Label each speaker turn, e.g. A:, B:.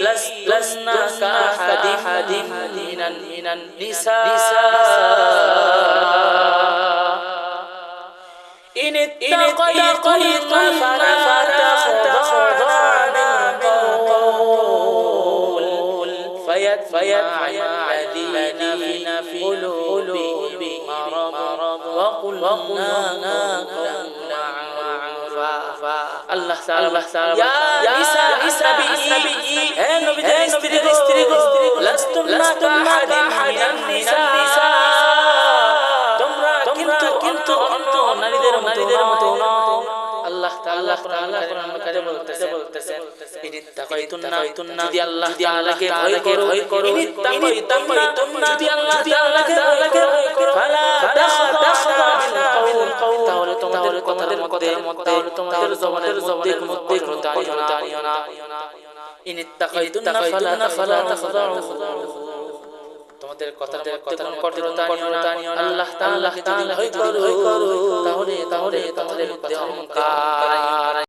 A: لسنا كأحد من النساء. إن اتقيت فلا تخضعن بالقول. فيتمع الذين في قلوبهم مرض. وقلنا قولا معروفا الله تعالى. يا نساء লাস্তুন্না কাহাদিন মিনান নিসা। তোমরা কিন্তু কিন্তু অন্য নারীদের নারীদের মতো নও আল্লাহ তাআলা কোরআন কোরআন কাজে বলতেছে বলতেছে ইনিত্তাকাইতুন্না যদি আল্লাহ তাআলাকে ভয় করো ভয় করো ইনিত্তাকাইতুন্না যদি আল্লাহ তাআলাকে ভয় করো তাহলে তোমাদের তাহলে